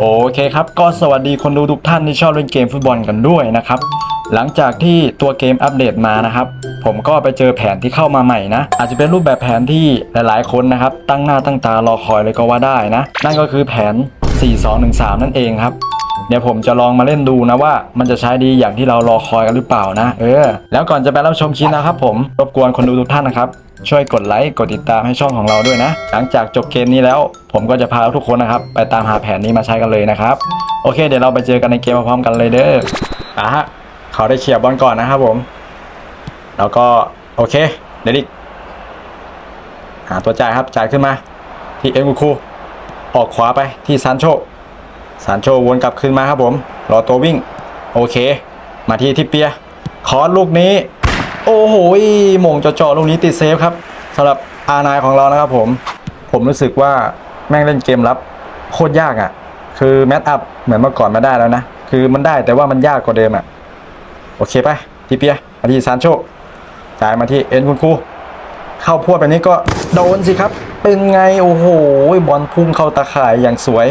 โอเคครับก็สวัสดีคนดูทุกท่านที่ชอบเล่นเกมฟุตบอลกันด้วยนะครับ หลังจากที่ตัวเกมอัปเดตมานะครับ ผมก็ไปเจอแผนที่เข้ามาใหม่นะ อาจจะเป็นรูปแบบแผนที่หลายๆ คนนะครับ ตั้งหน้าตั้งตารอคอยเลยก็ว่าได้นะ นั่นก็คือแผน 4213 นั่นเองครับเดี๋ยวผมจะลองมาเล่นดูนะว่ามันจะใช้ดีอย่างที่เรารอคอยกันหรือเปล่านะ เออ แล้วก่อนจะไปรับชมคลิปนะครับผมรบกวนคนดูทุกท่านนะครับ ช่วยกดไลค์กดติดตามให้ช่องของเราด้วยนะ หลังจากจบเกมนี้แล้ว ผมก็จะพาทุกคนนะครับ ไปตามหาแผนนี้มาใช้กันเลยนะครับ โอเค เดี๋ยวเราไปเจอกันในเกมพร้อมกันเลยเด้ออะฮะเขาได้เขี่ยร์บอลก่อนนะครับผม แล้วก็โอเคเดยวดิกหาตัวจ่ายครับจ่ายขึ้นมา ที่เอ็มคูออกขวาไปที่ซานโชซานโชวนกลับขึ้นมาครับผมรอตัววิ่ง โอเค มาที่ทิปเปียคอร์สลูกนี้ โอ้โหหม่งจ่อๆลูกนี้ติดเซฟครับสำหรับอานายของเรานะครับผม ผมรู้สึกว่าแม่งเล่นเกมรับโคตรยากอะ่ะ คือแมตอัพเหมือนเมื่อก่อนมาได้แล้วนะ คือมันได้แต่ว่ามันยากกว่าเดิมอะ่ะ โอเคไปทิปเปียมาที่ซานโชจ่ายมาที่เอ็นคุณครูเข้าพวดแบบนี้ก็โดนสิครับ เป็นไงโอ้โหบอลพุ่งเข้าตาข่ายอย่างสวย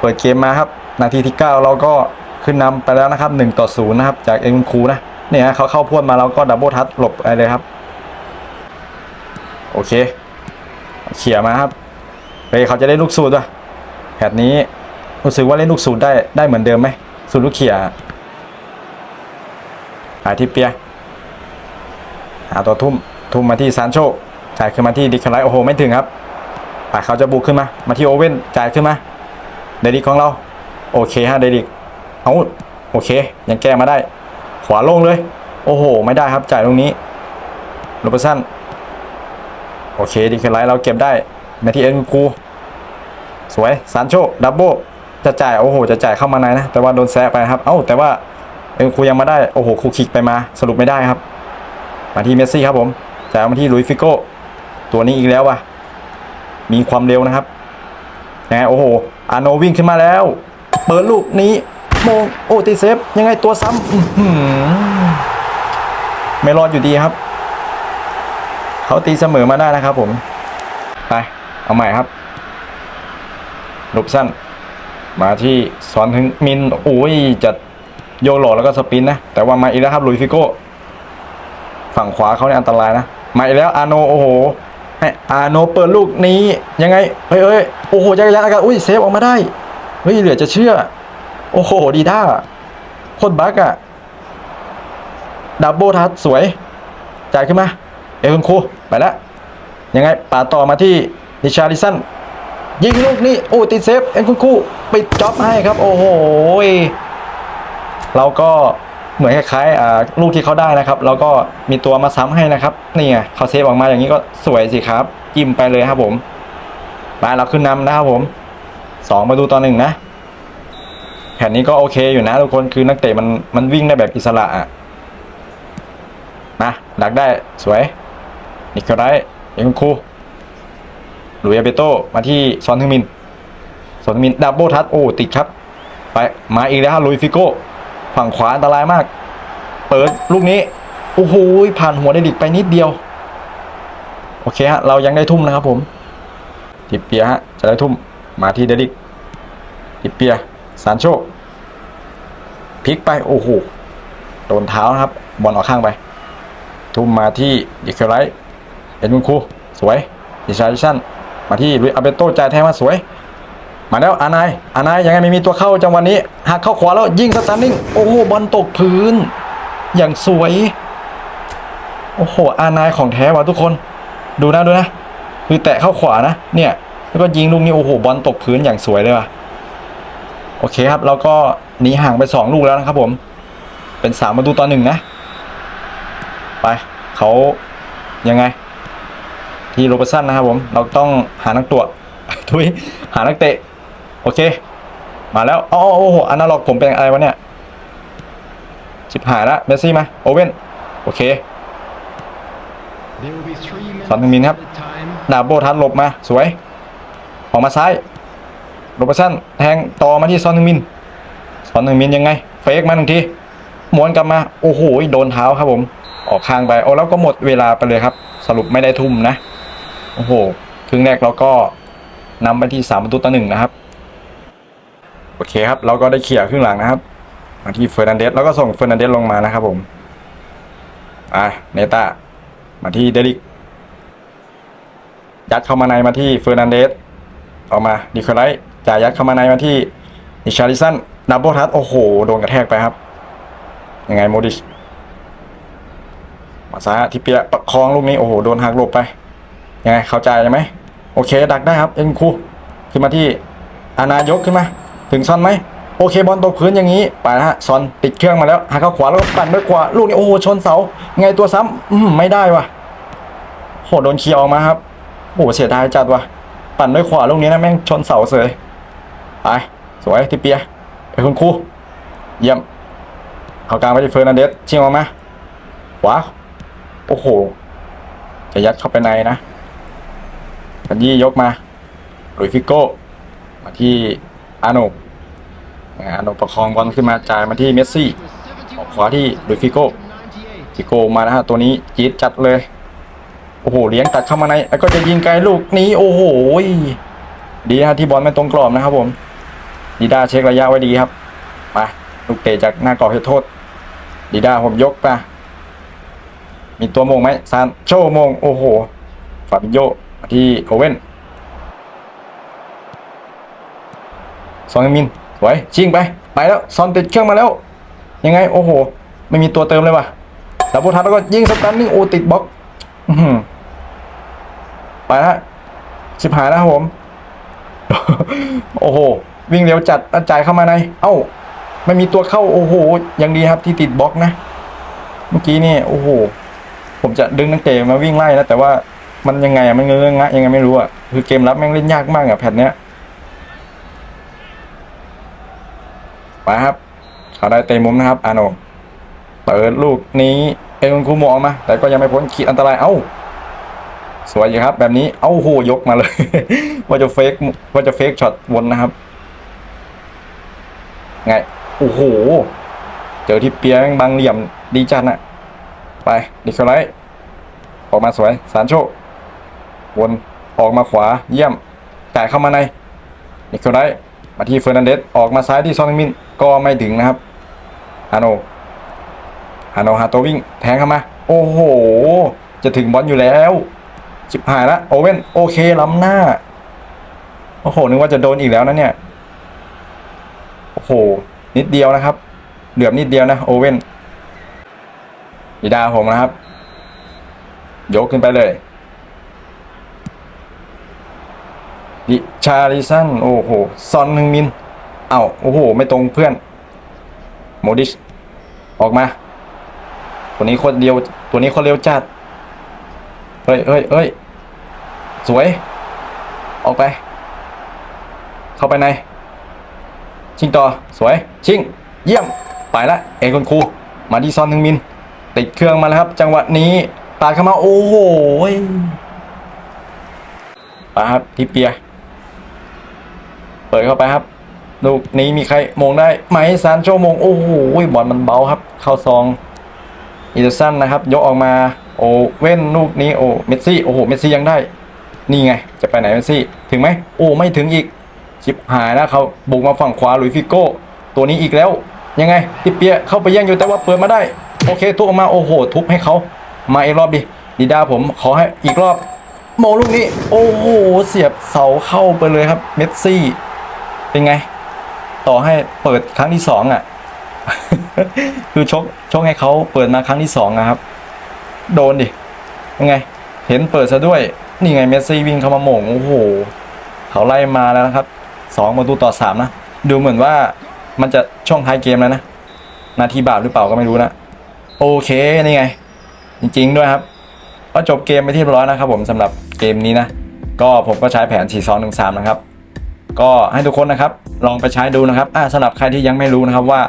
เปิดเกมมาครับ นาทีที่ 9 เราก็ขึ้นนำไปแล้วนะครับ1ต่อ0นะครับจากเอ็นคุณครูนะ เนี่ยเขาเข้าพวดมาเราก็ดับเบิลทัชหลบไปเลยครับ โอเคเขี่ยมาครับเฮ้ยเขาจะได้ลูกสูตรป่ะแผนนี้รู้สึกว่าเล่นลูกสูตรได้ได้เหมือนเดิมไหมสูตรลูกเขี่ยหาที่เปีย หาตัวทุ่มทุ่มมาที่ซานโชจ่ายขึ้นมาที่ดิคาไลโอโหไม่ถึงครับไปเขาจะบุกขึ้นมา มาที่โอเว่นจ่ายขึ้นมาเดดิกของเรา โอเคฮะเดดิกเอาโอเค ยังแก้มาได้ ขวาโล่งเลย โอ้โห ไม่ได้ครับจ่ายตรงนี้โรเบอร์สันโอเคดีคือไลท์เราเก็บได้มาทีเอ็นคูสวยซานโชดับเบิลจะจ่ายโอ้โห จะจ่ายเข้ามาในนะ แต่ว่าโดนแซะไปครับ เอ้าแต่ว่าเอ็นคูยังมาได้โอ้โหคูคิกไปมาสรุปไม่ได้ครับ มาที่เมสซี่ครับผมจ่ายมาที่ลุยฟิโก้ตัวนี้อีกแล้วว่ะมีความเร็วนะครับยังไงโอ้โหอาโนวิ่งขึ้นมาแล้ว เปิดลูกนี้ มงโอ้ตีเซฟยังไงตัวซ้ำไม่รอดอยู่ดีครับ เขาตีเสมอมาได้นะครับผม ไป เอาใหม่ครับลบสั้น มาที่สอนถึงมินโอ้ยจะโยโหลแล้วก็สปินนะ แต่ว่ามาอีกแล้วครับลุยฟิโก้ ฝั่งขวาเขาเนี่ยอันตรายนะ มาอีกแล้วอาโนโอ้โหให้อาโนเปิดลูกนี้ยังไงเฮ้ยเฮ้ยโอ้โหจักรยานอากาศอุ้ยเซฟออกมาได้เฮ้ยเหลือจะเชื่อ โอ้โห ดีด้าโคตรบักอะดับเบิลทัชสวย จ่ายขึ้นมา เอลคุณครูไปล้วยังไงป่าต่อมาที่ดิชาริสันยิงลูกนี้โอ้ติดเซฟ เอ็นคุณครูปิดจ็อบให้ครับ โอ้โหเราก็เหมือนคล้ายๆลูกที่เขาได้นะครับเราก็มีตัวมาซ้ำให้นะครับ นี่ไงเขาเซฟออกมาอย่างนี้ก็สวยสิครับ จิ้มไปเลยครับผมไปเราขึ้นนำนะครับผมสองประตูต่อหนึ่งนะ แผนนี้ก็โอเคอยู่นะทุกคนคือนักเตะมันมันวิ่งได้แบบอิสระอะนะดักได้สวยนิโคไลเอ็งคูหลุยอาเบโตมาที่ซอนทึงมินซอนทึงมินดับเบิลทัชโอ้ติดครับ ไปมาอีกแล้วฮะลุยฟิโก้ฝั่งขวาอันตรายมาก เปิดลูกนี้โอ้โหผ่านหัวเดดิกไปนิดเดียว โอเคฮะเรายังได้ทุ่มนะครับผมติเปียฮะจะได้ทุ่มมาที่เดดิกติเปีย ซานโชพลิกไปโอ้โหโดนเท้านะครับ บอลออกข้างไป ทุ่มมาที่ดิเคลไลท์เอ็นมุนคูสวยดิชาริชันมาที่ลุยอาเบโตจ่ายแทนมาสวย มาแล้วอานายอานายยังไงไม่มีตัวเข้าจังหวะนี้หักเข้าขวาแล้วยิงสตันนิ่งโอ้โหบอลตกพื้น อย่างสวย โอ้โหอานายของแท้ว่ะทุกคน ดูนะดูนะ คือแตะเข้าขวานะ เนี่ย แล้วก็ยิงลูกนี้โอ้โหบอลตกพื้นอย่างสวยเลยว่ะ โอเคครับเราก็หนีห่างไปสองลูกแล้วนะครับผม เป็นสามประตูต่อหนึ่งนะ ไปเขายังไง ที่โรเบอร์สันนะครับผม เราต้องหานักตัวทุยหานักเตะ โอเค มาแล้วอ๋อโอ้โหอนาล็อกผมเป็นอะไรวะเนี่ยชิบหายละเมสซี่มาโอเว่นโอเคสอนทางมินครับ ดาบโบทันหลบมา สวย ออกมาซ้าย โรบสันแทงต่อมาที่ซอนทึงมินซอนทึงมินยังไง เฟกมาหนึ่งทีม้วนกลับมา โอ้โห โดนเท้าครับผม ออกข้างไป โอ้แล้วก็หมดเวลาไปเลยครับ สรุปไม่ได้ทุ่มนะ โอ้โห ครึ่งแรกเราก็นำไปที่สามประตูต่อหนึ่งนะครับ โอเคครับ เราก็ได้เคลียร์ครึ่งหลังนะครับ มาที่เฟอร์นันเดส แล้วก็ส่งเฟอร์นันเดสลงมานะครับผม อะ เนต้า มาที่เดลิก ยัดเข้ามาในมาที่เฟอร์นันเดส ออกมาดิคอไลท์ จ่ายยัดเข้ามาในมาที่นิชาริสันดับเบิลทัชโอ้โห โดนกระแทกไปครับ ยังไงโมดิชมาซาที่เปียประคองลูกนี้ โอ้โห โดนหักหลบไป ยังไง เข้าใจไหม โอเค ดักได้ครับ เอ็นคูขึ้นมาที่อานายกขึ้นมา ถึงซอนไหม โอเค บอลตกพื้นอย่างนี้ ไปนะฮะ ซอนติดเครื่องมาแล้วหักเข้าขวาแล้วก็ปั่นด้วยขวา ลูกนี้ โอ้โห ชนเสา ไงตัวซ้ำอืมไม่ได้ว่ะโหโดนเคลียร์ออกมาครับ โอ้เสียดายจัดว่ะ ปั่นด้วยขวาลูกนี้นะแม่งชนเสาเสย ไปสวยที่เปียไอ้คุณครูเยี่ยมเอากลางไปที่เฟอร์นันเดสชิงออกมาขวาโอ้โห จะยัดเข้าไปในนะกันยี่ยกมาลุยฟิโก้ มาที่อาโนอาโนประคองบอลขึ้นมาจ่ายมาที่เมสซี่ออกขวาที่ลุยฟิโก้ฟิโก้มานะฮะตัวนี้จี๊ดจัดเลย โอ้โหเลี้ยงตัดเข้ามาใน แล้วก็จะยิงไกลลูกนี้ โอ้โหดีนะที่บอลไม่ตรงกรอบนะครับผม ดีด้าเช็คระยะไว้ดีครับมาลูกเตะจากหน้ากรอบเขตโทษ ดีด้าผมยกมามีตัวโมงไหมซานโชโมงโอ้โหฟาบิโยที่โอเว่นซองมินสวยชิงไป ไปแล้ว ซอนติดเครื่องมาแล้ว ยังไง โอ้โห ไม่มีตัวเติมเลยว่ะดับเบิลทัชแล้วก็ยิงสตันนิ่งโอติดบล็อกไปละชิบหายแล้วครับผม โอ้โห วิ่งเร็วจัดแล้วจ่ายเข้ามาใน เอ้า ไม่มีตัวเข้า โอ้โห ยังดีครับที่ติดบล็อกนะ เมื่อกี้นี่ โอ้โห ผมจะดึงนักเตะมาวิ่งไล่นะ แต่ว่ามันยังไงอะมันเงื้องะยังไงไม่รู้อะคือเกมรับแม่งเล่นยากมากอะแพทเนี้ย ไปครับ เขาได้เตะมุมนะครับ อาโนเปิดลูกนี้ เอ็นคูโมออกมา แต่ก็ยังไม่พ้นขีดอันตราย เอ้าสวยอยู่ครับ แบบนี้ เอ้าโหยกมาเลย ว่าจะเฟกว่าจะเฟกช็อตวนนะครับ ไง โอ้โห เจอที่เปียงบางเหลี่ยมดีจัดน่ะไปดิคอไลท์ออกมาสวย สารโชควนออกมาขวาเยี่ยมจ่ายเข้ามาในนิโคไลท์มาที่เฟอร์นันเดสออกมาซ้ายที่ซอนมินก็ไม่ถึงนะครับฮาโนฮาโนฮาโตวิ่งแทงเข้ามา โอ้โห จะถึงบอลอยู่แล้วจิบหายละโอเว่นโอเคล้ำหน้า โอ้โห นึกว่าจะโดนอีกแล้วนะเนี่ย โห นิดเดียวนะครับ เหลือบนิดเดียวนะ โอเว่นดีดาผมนะครับ ยกขึ้นไปเลยดิชาริสันโอ้โห ซอนหนึ่งมิน เอ้าโอ้โห ไม่ตรงเพื่อน โมดิช ออกมา ตัวนี้คนเดียว ตัวนี้คนเร็วจัด เฮ้ยเฮ้ยเฮ้ยสวย ออกไป เข้าไปใน ชิงต่อ สวย ชิง เยี่ยม ไปละ เอกคนครู มาที่ซอนหนึ่งมิน ติดเครื่องมาแล้วครับ จังหวะนี้ปาดเข้ามา โอ้โหยไปครับที่เปีย เปิดเข้าไปครับ ลูกนี้มีใครมงได้ไหมซานโชมง โอ้โห บอลมันเบาครับ เข้าซองอีเดอร์สันนะครับ ยกออกมา โอเว่นลูกนี้ โอ้เมสซี่ โอ้โห เมสซี่ยังได้ นี่ไง จะไปไหนเมสซี่ ถึงไหม โอ้ ไม่ถึงอีก ชิบหายแล้วเขาบุกมาฝั่งขวาหลุยฟิโก้ ตัวนี้อีกแล้ว ยังไงทิเปียเข้าไปแย่งอยู่แต่ว่าเปิดมาได้ โอเคทุบออกมาโอ้โห ทุบให้เขามาอีกรอบดิดีดาผมขอให้อีกรอบโมงลูกนี้ โอ้โห เสียบเสาเข้าไปเลยครับ เมสซี่ เป็นไง ต่อให้เปิดครั้งที่สองอะ คือชกชกให้เขาเปิดมาครั้งที่สองนะครับ โดนดิยังไง เห็นเปิดซะด้วย นี่ไงเมสซี่วิ่งเข้ามาโหม่งโอ้โห เขาไล่มาแล้วนะครับ สองประตูต่อสามนะ ดูเหมือนว่ามันจะช่วงท้ายเกมแล้วนะ นาทีบาปหรือเปล่าก็ไม่รู้นะ โอเค นี่ไง จริง ๆ ด้วยครับ ก็จบเกมไปที่ร้อยนะครับผมสำหรับเกมนี้นะ ก็ผมก็ใช้แผน 4 2 1 3 นะครับ ก็ให้ทุกคนนะครับ ลองไปใช้ดูนะครับอ่าสำหรับใครที่ยังไม่รู้นะครับว่า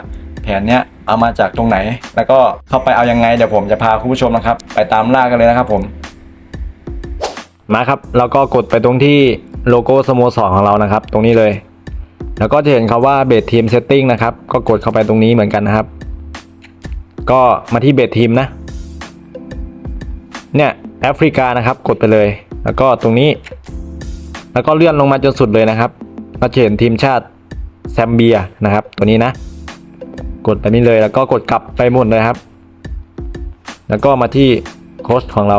แผนเนี้ยเอามาจากตรงไหน แล้วก็เข้าไปเอายังไงเดี๋ยวผมจะพาคุณผู้ชมนะครับ ไปตามล่ากันเลยนะครับผม มาครับ แล้วก็กดไปตรงที่ โลโก้สโมสรของเรานะครับ ตรงนี้เลย แล้วก็จะเห็นคาว่าเบสทีมเซตติ้งนะครับ ก็กดเข้าไปตรงนี้เหมือนกันนะครับ ก็มาที่เบสทีมนะ เนี่ยแอฟริกานะครับ กดไปเลย แล้วก็ตรงนี้ แล้วก็เลื่อนลงมาจนสุดเลยนะครับก็จะเห็นทีมชาติแซมเบียนะครับ ตัวนี้นะ กดแบบนี้เลย แล้วก็กดกลับไปหมดเลยครับ แล้วก็มาที่โค้ชของเรา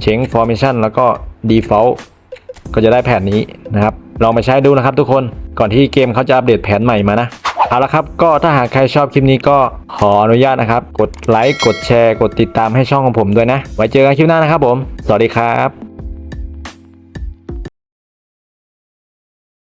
เชง formation แล้วก็ default ก็จะได้แผนนี้นะครับลองไปใช้ดูนะครับทุกคนก่อนที่เกมเขาจะอัปเดตแผนใหม่มานะเอาละครับ ก็ถ้าหากใครชอบคลิปนี้ก็ขออนุญาตนะครับ กดไลค์กดแชร์ กดติดตามให้ช่องของผมด้วยนะ ไว้เจอกันคลิปหน้านะครับผม สวัสดีครับ